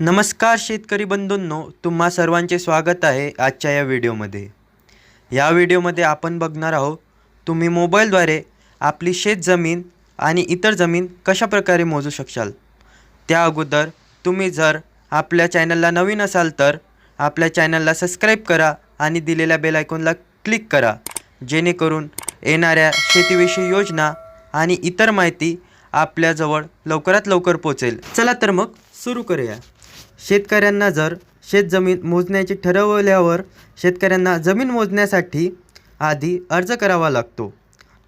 नमस्कार शेतकरी बंधूंनो तुम्हा सर्वांचे स्वागत आहे आजच्या या व्हिडिओमध्ये. या व्हिडिओमध्ये आपण बघणार आहोत तुम्ही मोबाईलद्वारे आपली शेत जमीन आणि इतर जमीन कशा प्रकारे मोजू शकशाल? त्या अगोदर तुम्ही जर आपल्या चॅनलला नवीन असाल तर आपल्या चॅनलला सबस्क्राईब करा आणि दिलेल्या बेल आयकॉनला क्लिक करा जेणेकरून येणाऱ्या शेतीविषयी योजना आणि इतर माहिती आपल्याजवळ लवकरात लवकर पोचेल. चला तर मग सुरू करूया. शेतकऱ्यांना जर शेतजमीन मोजण्याचे ठरवल्यावर शेतकऱ्यांना जमीन मोजण्यासाठी आधी अर्ज करावा लागतो.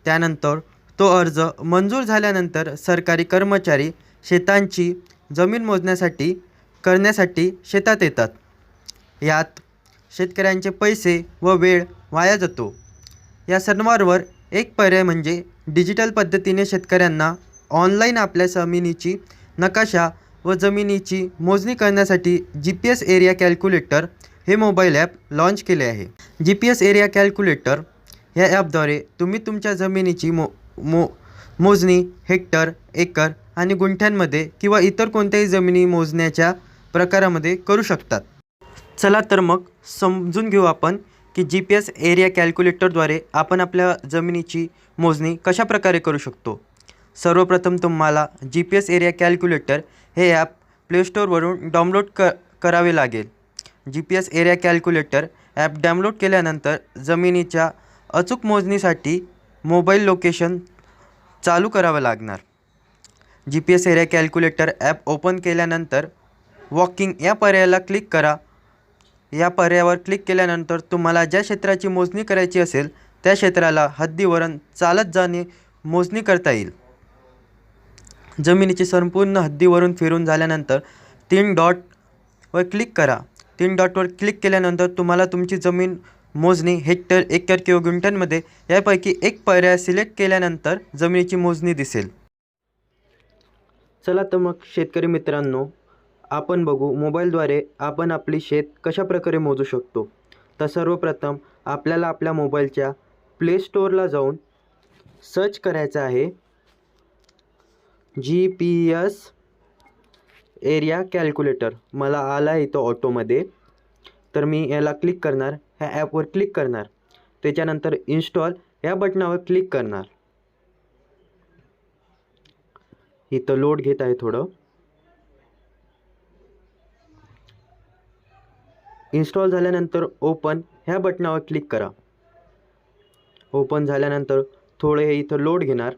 त्यानंतर तो अर्ज मंजूर झाल्यानंतर सरकारी कर्मचारी शेतांची जमीन मोजण्यासाठी करण्यासाठी शेतात येतात. यात शेतकऱ्यांचे पैसे व वेळ वाया जातो. या सर्वांवर एक पर्याय म्हणजे डिजिटल पद्धतीने शेतकऱ्यांना ऑनलाईन आपल्या जमिनीची नकाशा व जमिनीची मोजणी करण्यासाठी G P S area calculator हे मोबाईल ॲप लॉन्च केले आहे. G P S area calculator ह्या ॲपद्वारे तुम्ही तुमच्या जमिनीची मो मो मोजणी हेक्टर एकर आणि गुंठ्यांमध्ये किंवा इतर कोणत्याही जमिनी मोजण्याच्या प्रकारामध्ये करू शकतात. चला तर मग समजून घेऊ आपण की जी पी एस एरिया कॅल्क्युलेटरद्वारे आपण आपल्या जमिनीची मोजणी कशा प्रकारे करू शकतो. सर्वप्रथम तुम्हाला G P S area calculator हे ॲप प्लेस्टोरवरून डाउनलोड क करावे लागेल. G P S area calculator app download केल्यानंतर जमिनीच्या अचूक मोजणीसाठी मोबाईल लोकेशन चालू करावं लागणार. G P S area calculator app open केल्यानंतर वॉकिंग या पर्यायाला क्लिक करा. या पर्यायावर क्लिक केल्यानंतर तुम्हाला ज्या क्षेत्राची मोजणी करायची असेल त्या क्षेत्राला हद्दीवरून चालत जाणे मोजणी करता येईल. जमिनीची संपूर्ण हद्दीवरून फिरून झाल्यानंतर तीन डॉटवर क्लिक करा. तीन डॉटवर क्लिक केल्यानंतर तुम्हाला तुमची जमीन मोजणी हेक्टर एकर किंवा गुंठ्यांमध्ये यापैकी एक पर्याय सिलेक्ट केल्यानंतर जमिनीची मोजणी दिसेल. चला तर मग शेतकरी मित्रांनो आपण बघू मोबाईलद्वारे आपण आपली शेत कशा प्रकारे मोजू शकतो. तर सर्वप्रथम आपल्याला आपल्या मोबाईलच्या प्ले स्टोअरला जाऊन सर्च करायचं आहे. G P S area calculator. मला आला आहे इथं ऑटोमध्ये. तर मी याला क्लिक करणार. ह्या ॲपवर क्लिक करणार. त्याच्यानंतर इन्स्टॉल. या बटनावर क्लिक करणार. इथं लोड घेत आहे थोडं. इन्स्टॉल झाल्यानंतर ओपन. ह्या बटनावर क्लिक करा. ओपन झाल्यानंतर थोडे हे इथं लोड घेणार.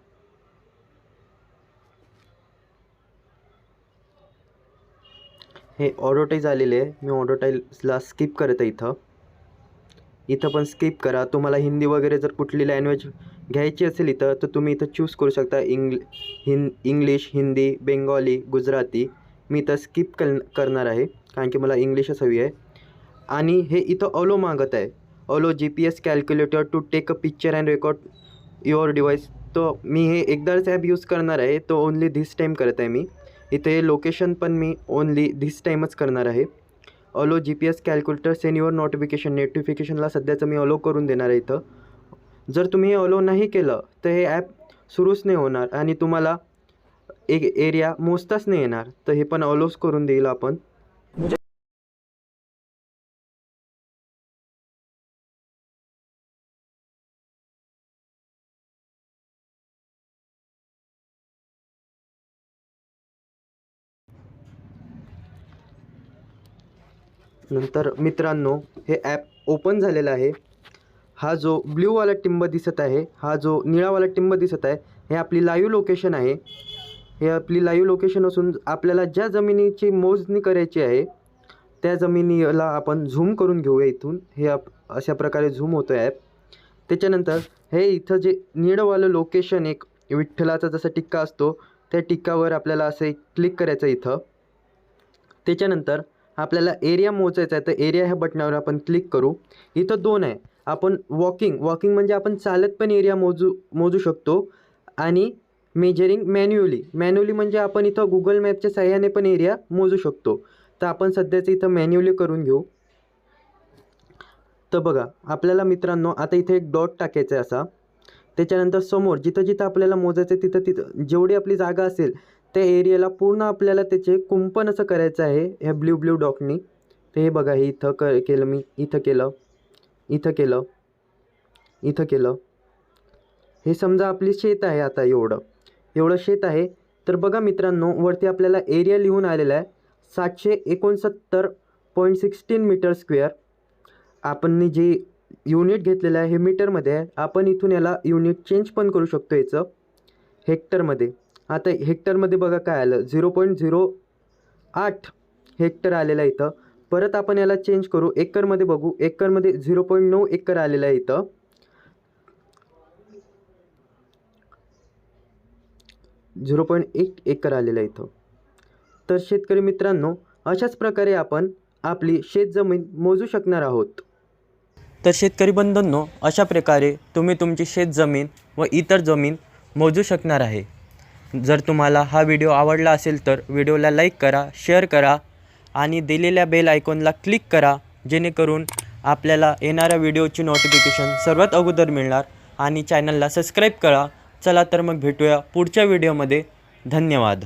हे ऑडोटाईज आलेले आहे. मी ऑडोटाईजला स्किप करत आहे इथं. इथं पण स्किप करा. तुम्हाला हिंदी वगैरे जर कुठली लँग्वेज घ्यायची असेल इथं तर तुम्ही इथं चूज करू शकता. इंग्ल हिं इंग्लिश हिंदी बेंगॉली गुजराती. मी इथं स्किप कर करणार आहे. कारण की मला इंग्लिशच हवी आहे. आणि हे इथं ऑलो मागत आहे. Allow G P S calculator to take a picture and record your device तो मी हे एकदाच ॲप यूज करणार आहे. तो ओनली धिस टाईम करत आहे मी. इथे लोकेशन पण मी ओनली धिस टाईमच करणार आहे. Allow G P S calculator send your notification नोटिफिकेशनला सध्याचं मी अलो करून देणार आहे इथं. जर तुम्ही हे नाही केलं तर हे ॲप सुरूच नाही होणार आणि तुम्हाला एक एरिया मोजताच नाही येणार. तर हे पण अलोच करून देईल आपण. नंतर मित्रांनो हे ॲप ओपन झालेलं आहे. हा जो ब्ल्यूवाला टिंब दिसत आहे हा जो निळावाला टिंब दिसत आहे हे आपली लाईव्ह लोकेशन आहे. हे आपली लाईव्ह लोकेशन असून आपल्याला ज्या जमिनीची मोजणी करायची आहे त्या जमिनीला आपण झूम करून घेऊया इथून. हे आप अशा प्रकारे झूम होतं ॲप त्याच्यानंतर हे इथं जे निळवालं लोकेशन एक विठ्ठलाचा जसा टिक्का असतो त्या टिक्कावर आपल्याला असं एक क्लिक करायचं इथं. त्याच्यानंतर आपल्याला एरिया मोजायचा आहे तर एरिया ह्या बटनावर आपण क्लिक करू. इथं दोन आहे. आपण वॉकिंग वॉकिंग म्हणजे आपण चालत पण एरिया मोजू मोजू शकतो. आणि मेजरिंग मॅन्युअली मॅन्युअली म्हणजे आपण इथं गुगल मॅपच्या सहाय्याने पण एरिया मोजू शकतो. तर आपण सध्याचं इथं मॅन्युअली करून घेऊ. तर बघा आपल्याला मित्रांनो आता इथे एक डॉट टाकायचा आहे असा. त्याच्यानंतर समोर जिथं जिथं आपल्याला मोजायचं आहे तिथं तिथं जेवढी आपली जागा असेल त्या एरियाला पूर्ण आपल्याला त्याचे कुंपण असं करायचं आहे ह्या ब्ल्यू ब्ल्यू डॉटनी तर हे बघा हे इथं क केलं मी. इथं केलं. इथं केलं. इथं केलं. हे समजा आपली शेत आहे आता एवढं. एवढं शेत आहे. तर बघा मित्रांनो वरती आपल्याला एरिया लिहून आलेला आहे. सातशे एकोणसत्तर पॉईंट सिक्स्टीन मीटर स्क्वेअर. आपण जे युनिट घेतलेलं आहे हे मीटरमध्ये आहे. आपण इथून याला युनिट चेंज पण करू शकतो याचं. हेक्टरमध्ये. आता हेक्टरमध्ये बघा काय आलं. झिरो पॉईंट झिरो आठ हेक्टर आलेलं आहे इथं. परत आपण याला चेंज करू. एकरमध्ये बघू. एकरमध्ये झिरो पॉईंट नऊ एकर आलेलं आहे इथं. झिरो पॉईंट एक एकर आलेलं आहे इथं. तर शेतकरी मित्रांनो अशाच प्रकारे आपण आपली शेतजमीन मोजू शकणार आहोत. तर शेतकरी बंधूंनो अशा प्रकारे तुम्ही तुमची शेतजमीन व इतर जमीन मोजू शकणार आहे. जर तुम्हाला हा व्हिडिओ आवडला असेल तर व्हिडिओला लाईक करा शेअर करा आणि दिलेल्या बेल आयकॉनला क्लिक करा जेणेकरून आपल्याला येणाऱ्या व्हिडिओची नोटिफिकेशन सर्वात अगोदर मिळणार आणि चॅनलला सबस्क्राईब करा. चला तर मग भेटूया पुढच्या व्हिडिओमध्ये. धन्यवाद.